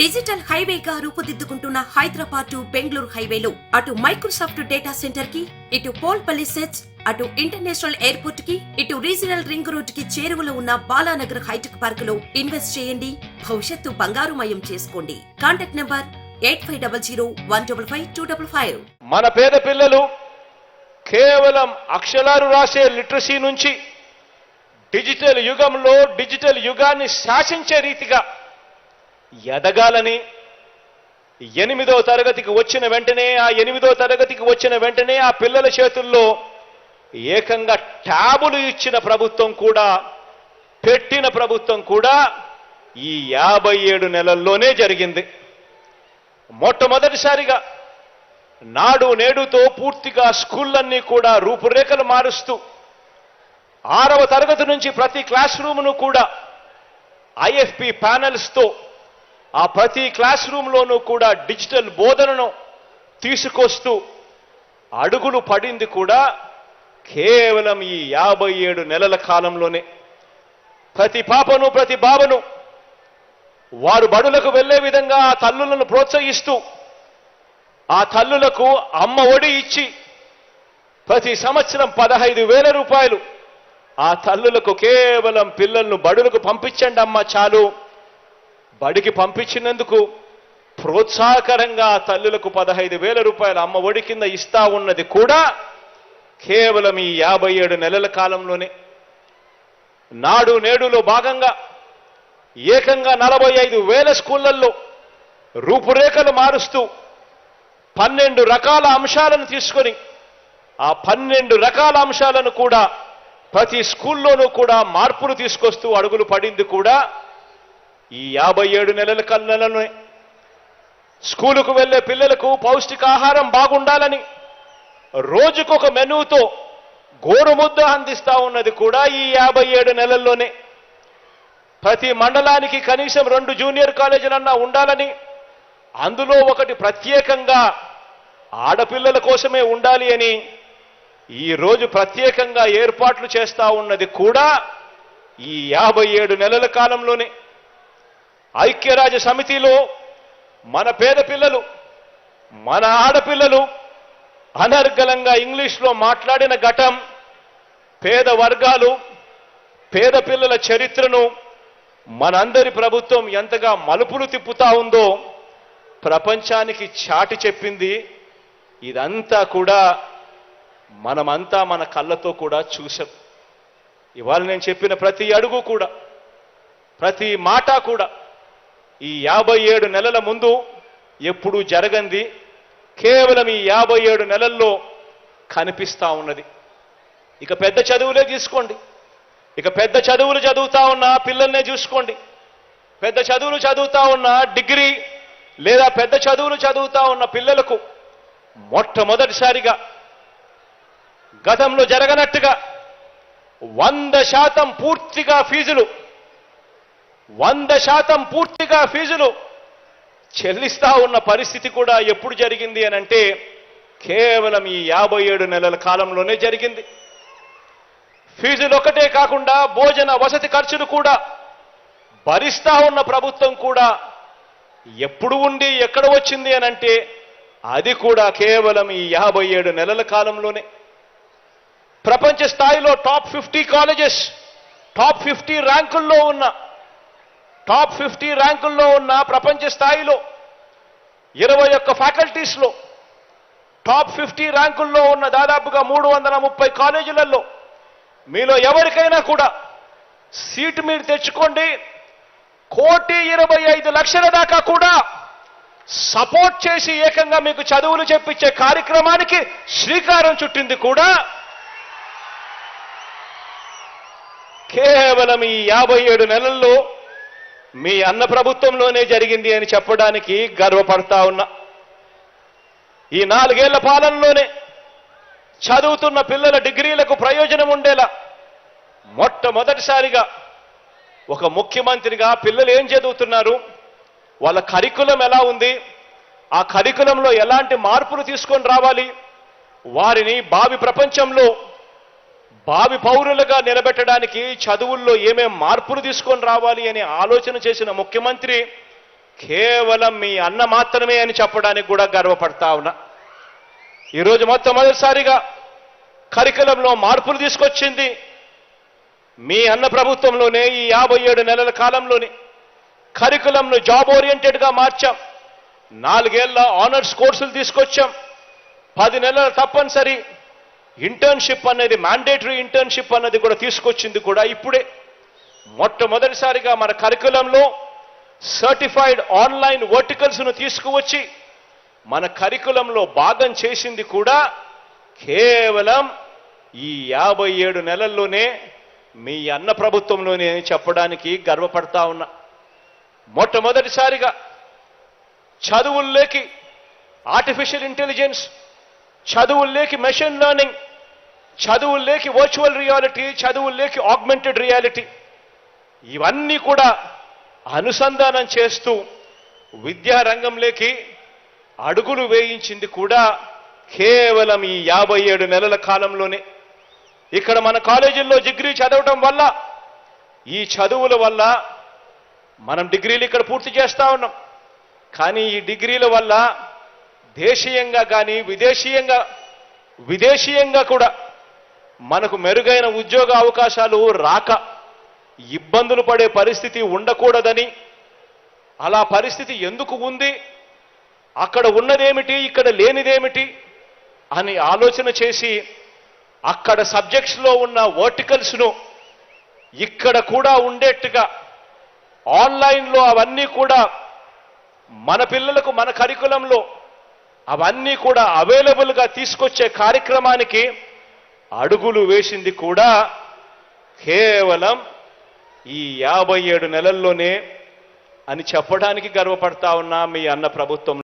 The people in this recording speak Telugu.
డిజిటల్ హైవేగా రూపుదిద్దుకుంటున్న హైదరాబాద్ టు బెంగళూరు హైవేలో. అటు మైక్రోసాఫ్ట్ డేటా సెంటర్కి ఇటు పోల్పల్లి సెట్స్ అటు ఇంటర్నేషనల్ ఎయిర్పోర్ట్కి ఇటు రీజనల్ రింగ్ రోడ్కి చేరువలో ఉన్న బాలానగర్ హైటెక్ పార్క్లో ఇన్వెస్ట్ చేయండి. భవిష్యత్తు బంగారుమయం చేసుకోండి. Contact number eight five double zero one double five two double five. మన పేద పిల్లలు కేవలం అక్షరాలు రాసే లిటరసీ నుంచి డిజిటల్ యుగంలో డిజిటల్ యుగాన్ని శాసించే రీతిగా ఎదగాలని ఎనిమిదో తరగతికి వచ్చిన వెంటనే ఆ ఎనిమిదో తరగతికి వచ్చిన వెంటనే ఆ పిల్లల చేతుల్లో ఏకంగా ట్యాబులు ఇచ్చిన ప్రభుత్వం కూడా పెట్టిన ప్రభుత్వం కూడా ఈ యాభై ఏడు నెలల్లోనే జరిగింది. మొట్టమొదటిసారిగా నాడు నేడుతో పూర్తిగా స్కూళ్ళన్నీ కూడా రూపురేఖలు మారుస్తూ ఆరవ తరగతి నుంచి ప్రతి క్లాస్ రూమ్ను కూడా ఐఎఫ్పి ప్యానెల్స్తో ఆ ప్రతి క్లాస్ రూమ్లోనూ కూడా డిజిటల్ బోధనను తీసుకొస్తూ అడుగులు పడింది కూడా కేవలం ఈ యాభై ఏడు నెలల కాలంలోనే. ప్రతి పాపను ప్రతి బాబను వారు బడులకు వెళ్ళే విధంగా ఆ తల్లులను ప్రోత్సహిస్తూ ఆ తల్లులకు అమ్మ ఒడి ఇచ్చి ప్రతి సంవత్సరం పదహైదు వేల రూపాయలు ఆ తల్లులకు కేవలం పిల్లలను బడులకు పంపించండి అమ్మ చాలు. బడికి పంపించినందుకు ప్రోత్సాహకరంగా తల్లులకు పదహైదు వేల రూపాయలు అమ్మ ఒడి కింద ఇస్తా ఉన్నది కూడా కేవలం ఈ యాభై ఏడు నెలల కాలంలోనే. నాడు నేడులో భాగంగా ఏకంగా నలభై ఐదు వేల స్కూళ్ళలో రూపురేఖలు మారుస్తూ పన్నెండు రకాల అంశాలను తీసుకొని ఆ పన్నెండు రకాల అంశాలను కూడా ప్రతి స్కూల్లోనూ కూడా మార్పులు తీసుకొస్తూ అడుగులు పడింది కూడా ఈ యాభై ఏడు నెలల కళ్ళలోనే స్కూలుకు వెళ్ళే పిల్లలకు పౌష్టికాహారం బాగుండాలని రోజుకొక మెనూతో గోరుముద్ద అందిస్తా ఉన్నది కూడా ఈ యాభై ఏడు నెలల్లోనే. ప్రతి మండలానికి కనీసం రెండు జూనియర్ కాలేజీలన్నా ఉండాలని అందులో ఒకటి ప్రత్యేకంగా ఆడపిల్లల కోసమే ఉండాలి అని ఈ రోజు ప్రత్యేకంగా ఏర్పాట్లు చేస్తా ఉన్నది కూడా ఈ యాభై ఏడు నెలల కాలంలోనే. ఐక్యరాజ్య సమితిలో మన పేద పిల్లలు మన ఆడపిల్లలు అనర్గళంగా ఇంగ్లీష్లో మాట్లాడిన ఘటం పేద వర్గాలు పేద పిల్లల చరిత్రను మనందరి ప్రభుత్వం ఎంతగా మలుపులు తిప్పుతా ఉందో ప్రపంచానికి చాటి చెప్పింది. ఇదంతా కూడా మనమంతా మన కళ్ళతో కూడా చూసాం ఇవాళ నేను చెప్పిన ప్రతి అడుగు కూడా ప్రతి మాట కూడా ఈ యాభై ఏడు నెలల ముందు ఎప్పుడూ జరగంది. కేవలం ఈ యాభై ఏడు నెలల్లో కనిపిస్తా ఉన్నది. ఇక పెద్ద చదువులే తీసుకోండి. ఇక పెద్ద చదువులు చదువుతా ఉన్న పిల్లల్నే చూసుకోండి. పెద్ద చదువులు చదువుతా ఉన్న డిగ్రీ లేదా పెద్ద చదువులు చదువుతా ఉన్న పిల్లలకు మొట్టమొదటిసారిగా గతంలో జరగనట్టుగా వంద శాతం పూర్తిగా ఫీజులు వంద శాతం పూర్తి పూర్తిగా ఫీజులు చెల్లిస్తా ఉన్న పరిస్థితి కూడా ఎప్పుడు జరిగింది అని అంటే కేవలం ఈ యాభై ఏడు నెలల కాలంలోనే జరిగింది. ఫీజులు ఒకటే కాకుండా భోజన వసతి ఖర్చులు కూడా భరిస్తా ఉన్న ప్రభుత్వం కూడా ఎప్పుడు ఉండి ఎక్కడ వచ్చింది అని అంటే అది కూడా కేవలం ఈ యాభై ఏడు నెలల కాలంలోనే. ప్రపంచ స్థాయిలో top fifty colleges top fifty ర్యాంకుల్లో ఉన్న టాప్ ఫిఫ్టీ ర్యాంకుల్లో ఉన్న ప్రపంచ స్థాయిలో ఇరవై ఒక్క ఫ్యాకల్టీస్లో టాప్ ఫిఫ్టీ ర్యాంకుల్లో ఉన్న దాదాపుగా మూడు వందల ముప్పై కాలేజీలలో మీలో ఎవరికైనా కూడా సీటు మీరు తెచ్చుకోండి. కోటి ఇరవై ఐదు లక్షల దాకా కూడా సపోర్ట్ చేసి ఏకంగా మీకు చదువులు చెప్పించే కార్యక్రమానికి శ్రీకారం చుట్టింది కూడా కేవలం ఈ యాభై ఏడు నెలల్లో మీ అన్న ప్రభుత్వంలోనే జరిగింది అని చెప్పడానికి గర్వపడతా ఉన్నా. ఈ నాలుగేళ్ళ పాలనలోనే చదువుతున్న పిల్లల డిగ్రీలకు ప్రయోజనం ఉండేలా మొట్టమొదటిసారిగా ఒక ముఖ్యమంత్రిగా పిల్లలు ఏం చదువుతున్నారు? వాళ్ళ కరికులం ఎలా ఉంది? ఆ కరికులంలో ఎలాంటి మార్పులు తీసుకొని రావాలి? వారిని భావి ప్రపంచంలో భావి పౌరులుగా నిలబెట్టడానికి చదువుల్లో ఏమేం మార్పులు తీసుకొని రావాలి అని ఆలోచన చేసిన ముఖ్యమంత్రి కేవలం మీ అన్న మాత్రమే అని చెప్పడానికి కూడా గర్వపడతా ఉన్నా. ఈరోజు మొట్టమొదటిసారిగా కరికులంలో మార్పులు తీసుకొచ్చింది మీ అన్న ప్రభుత్వంలోనే ఈ యాభై ఏడు నెలల కాలంలోనే. కరికులంను జాబ్ ఓరియంటెడ్గా మార్చాం. నాలుగేళ్ళ ఆనర్స్ కోర్సులు తీసుకొచ్చాం. పది నెలల తప్పనిసరి ఇంటర్న్షిప్ అనేది మ్యాండేటరీ ఇంటర్న్షిప్ అన్నది కూడా తీసుకొచ్చింది కూడా ఇప్పుడే. మొట్టమొదటిసారిగా మన కరికులంలో సర్టిఫైడ్ ఆన్లైన్ వర్టికల్స్ను తీసుకువచ్చి మన కరికులంలో భాగం చేసింది కూడా కేవలం ఈ యాభై ఏడు నెలల్లోనే మీ అన్న ప్రభుత్వంలోనే చెప్పడానికి గర్వపడతా ఉన్నా. మొట్టమొదటిసారిగా చదువుల్లోకి ఆర్టిఫిషియల్ ఇంటెలిజెన్స్ చదువుల్లోకి మెషిన్ లెర్నింగ్ చదువుల్లోకి వర్చువల్ రియాలిటీ చదువుల్లోకి ఆగ్మెంటెడ్ రియాలిటీ ఇవన్నీ కూడా అనుసంధానం చేస్తూ విద్యారంగంలోకి అడుగులు వేయించింది కూడా కేవలం ఈ యాభై ఏడు నెలల కాలంలోనే. ఇక్కడ మన కాలేజీల్లో డిగ్రీ చదవటం వల్ల ఈ చదువుల వల్ల మనం డిగ్రీలు ఇక్కడ పూర్తి చేస్తూ ఉన్నాం. కానీ ఈ డిగ్రీల వల్ల దేశీయంగా కానీ విదేశీయంగా విదేశీయంగా కూడా మనకు మెరుగైన ఉద్యోగ అవకాశాలు రాక ఇబ్బందులు పడే పరిస్థితి ఉండకూడదని. అలా పరిస్థితి ఎందుకు ఉంది? అక్కడ ఉన్నదేమిటి? ఇక్కడ లేనిదేమిటి? అని ఆలోచన చేసి అక్కడ సబ్జెక్ట్స్లో ఉన్న వర్టికల్స్ను ఇక్కడ కూడా ఉండేట్టుగా ఆన్లైన్లో అవన్నీ కూడా మన పిల్లలకు మన కరికులంలో అవన్నీ కూడా అవైలబుల్గా తీసుకొచ్చే కార్యక్రమానికి అడుగులు వేసింది కూడా కేవలం ఈ యాభై ఏడు నెలల్లోనే అని చెప్పడానికి గర్వపడతా ఉన్నా మీ అన్న ప్రభుత్వం.